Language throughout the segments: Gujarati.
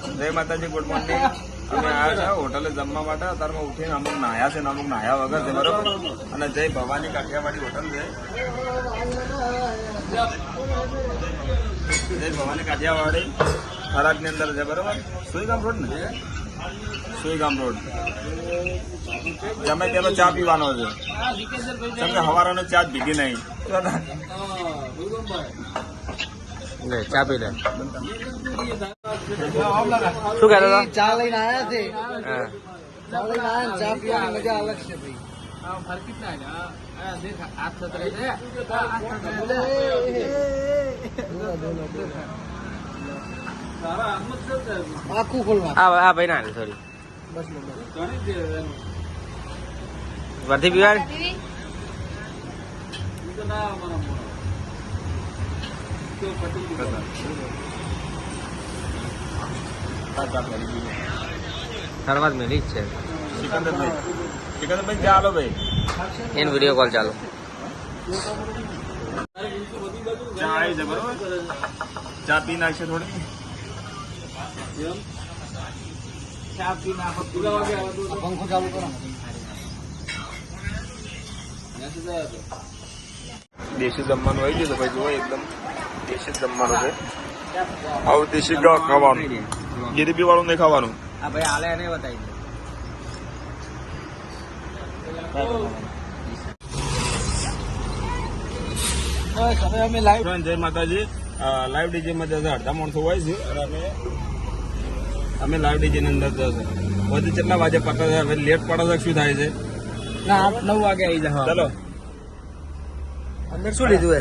જય માતાજી ગુડ મોર્નિંગ અમે આવ્યા છે હોટલે જમવા માટે. અત્યારમાં ઉઠીને અમુક નાયા છે ને અમુક નાયા વગર છે બરોબર? અને જય ભવાની કાઠિયાવાડી હોટલ છે. જય ભવાની કાઠિયાવાડી થરાદની અંદર છે બરોબર? સુઈગામ રોડ ને? સુઈગામ રોડ. જમે તેનો ચા પીવાનો છે. કેમ કે હવારાનો ચા જ ભીગી નહીં. ચા પી લે. શું કહેતો હતો? ચા લઈને આયા છે. હા. ચા લઈને આયા ચા પીવાની મજા અલગ છે ભાઈ. આખું ખોલવા આ આ ભાઈ ના થોડી બસ બસ વર્ધી પીવાડ થર્માસ મિલી જ છે. સિકંદરભાઈ. સિકંદરભાઈ ચા આલો ભાઈ. એનો વીડિયો કોલ ચાલો. ચા આવી છે બરોબર? ચા પી નાખશે થોડી. પંખો ચાલુ કરો. દેશી જમવાનું આવી ગયું તો ભાઈ જોવા એકદમ. દેશી જ જમવાનું છે. આવું દેશી ગ- ખાવાનું. ગીરીબી વાળું નહીં ખાવાનું. આ ભાઈ હાલે એને બતાવી હવે અમે લાઈવ જય માતાજી. લાઈવ ડીજે માં જશે અડધા માણસો હોય છે અને અમે અમે લાઈવ ડીજે ની અંદર જશે. વધુ કેટલા વાગે પતા છે? હવે લેટ પડે છે શું થાય છે? ના આઠ નવ વાગે આવી જાવ ચલો. અંદર શું લીધું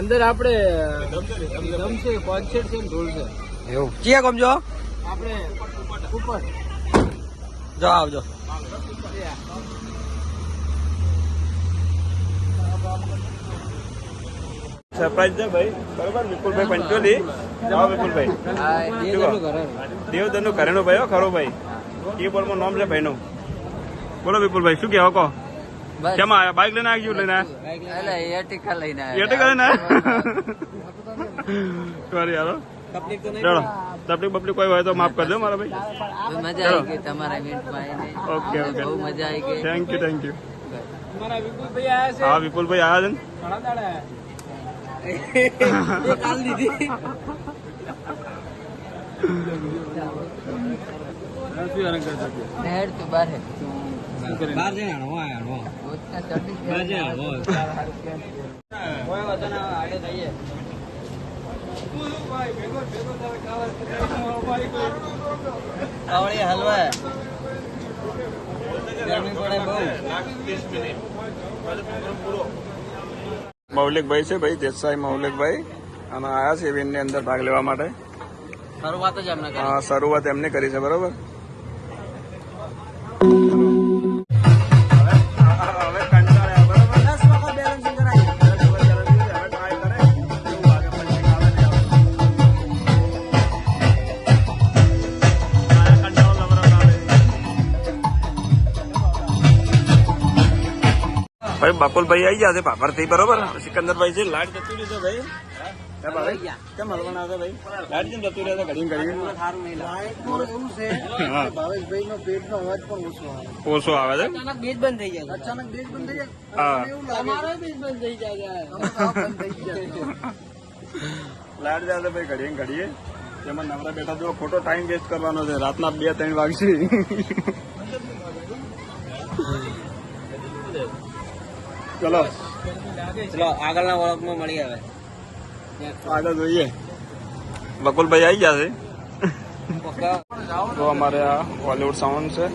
અંદર આપણે દમ છે કોન્સર્ટ છે ને ઢોલ છે. એવું. ક્યાં ગમજો આપણે ઉપર. જો આવજો. સરપ્રાઈઝ છે ભાઈ. બરોબર વિપુલભાઈ પંચોલી. જાઓ વિપુલભાઈ. હા નું ઘરેણું. ભાઈ હો, ખરો ભાઈ. કીબોર્ડમાં નામ છે ભાઈનું? બોલો વિપુલભાઈ શું કહેવો કહો? કેમ આવ્યા બાઇક લઈને આવી ગયું લઈને આવ્યા. લઈને એર્ટિકા લઈને ને સોરી યારો ચલો તકલીફ બપલી કોઈ હોય તો માફ કરજો મારા ભાઈ. મજા આવી ગઈ તમારા ઇવેન્ટમાં ઓકે ઓકે. બહુ મજા આવી ગઈ. થેન્ક યુ થેન્ક યુ હા વિપુલભાઈ આવ્યા છે ને? ઘણા દાડા. આયા. એક હાલ દીધી. હેડ તો બાર હે. બાર હણવા ઉતના ચડની બહાર જઈને હણવા કોઈ વધુ ના આડે જઈએ. કાવળી હલવા મૌલિકભાઈ છે ભાઈ દેસાઈ મૌલિકભાઈ. અને આયા છે ઇવેન્ટની અંદર ભાગ લેવા માટે. શરૂઆત જ એમને શરૂઆત એમને કરી છે બરોબર? ભાઈ બકુલભાઈ આવી ગયા છે ભાભરથી બરોબર? સિકંદરભાઈ છે. લાઈટ જતું રહેશે ભાઈ. હે. ભાઈ. કેમ હલવાના હતા ભાઈ? લાઈટ જેમ જતું રહેશે ઘડી. ઘડી છે ભાવેશભાઈ નો પેટનો અવાજ પણ ઓછો આવે. ઓછો આવે છે? અચાનક બીજ બંધ થઈ જાય અચાનક બેજ બંધ થઈ જાય? હા. એવું લાગે? તમારો બીજ બંધ થઈ જાય અમે તો આ બંધ થઈ જાય. લાઈટ જાય છે ભાઈ ઘડીએ ને ઘડીએ. એમાં નવરા બેઠા જો ખોટો ટાઈમ વેસ્ટ કરવાનો છે. રાતના બે ત્રણ વાગશે. ચલો. ચલો આગળના વળગમાં મળી આવે આગળ જોઈએ. બકુલભાઈ આવી ગયા છે. તો અમારે આ હોલીવુડ સાઉન્ડ છે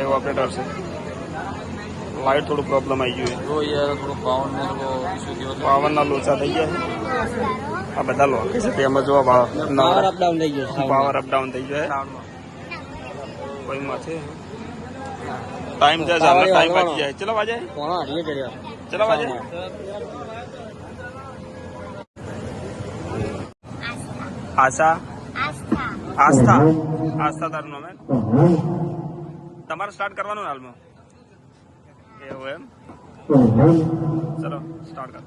એ ઓપરેટર છે. લાઈટ થોડું પ્રોબ્લેમ આવી ગયું જો યાર થોડું પાવન ને પાવરના લોચા થઈ ગયા છે. આ બધા લો છે. તેમાં જોવા પાવર અપડાઉન થઈ ગયો પાવર અપડાઉન થઈ જાય કોઈમાં છે. ટાઈમ જાય ટાઈમ બાકી જાય. ચલો વાજે. કોણ હારીએ ચડ્યો ચલો વાજે આશા આસ્થા. આસ્થા. તારું નામ તમારે સ્ટાર્ટ કરવાનું હાલમાં? એવું એમ? ચલો સ્ટાર્ટ કર.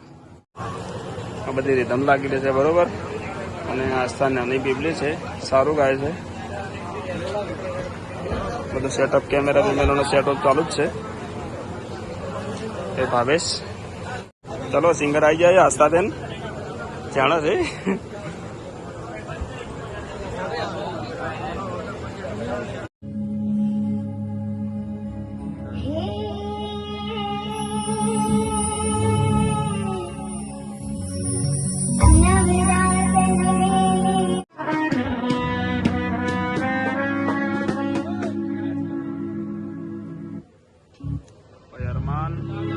બધી રીધમ લાગી રહી છે, બરોબર? અને આસ્થા નાની પીપલી છે. સારું ગાય છે. બધું સેટઅપ કેમેરા બેમેરાનો સેટઅપ ચાલુ જ છે. એ ભાવેશ ચલો સિંગર આવી જાય આસ્થાબેન જાણે છે ભાઈ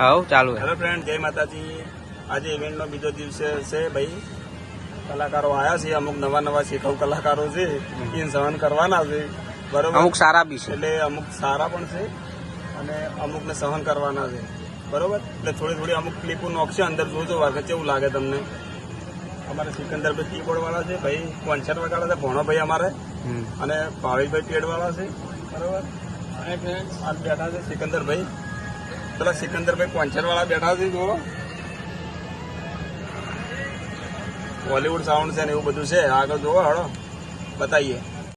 હાઉ ચાલુ હેલો ફ્રેન્ડ જય માતાજી. આજે ઇવેન્ટનો બીજો દિવસે છે ભાઈ. કલાકારો આવ્યા છે અમુક નવા નવા શીખવ કલાકારો છે એ સહન કરવાના છે. બરોબર? અમુક સારા બી છે. એટલે અમુક સારા પણ છે અને અમુકને સહન કરવાના છે. બરોબર? એટલે થોડી થોડી અમુક ક્લિપો નોખશે અંદર જોજો વાગે કેવું લાગે તમને. અમારે સિકંદરભાઈ કીબોર્ડ વાળા છે ભાઈ કોન્સર્ટ વગાડે છે ભણો ભાઈ અમારે અને ભાવેશભાઈ પેડ વાળા છે. બરોબર? અને બેઠા છે સિકંદરભાઈ. પેલા સિકંદરભાઈ કોન્સર્ટ વાળા બેઠા છે, જુઓ. બોલીવુડ સાઉન્ડ છે ને એવું બધું છે. આગળ જોવો હળો બતાવીએ.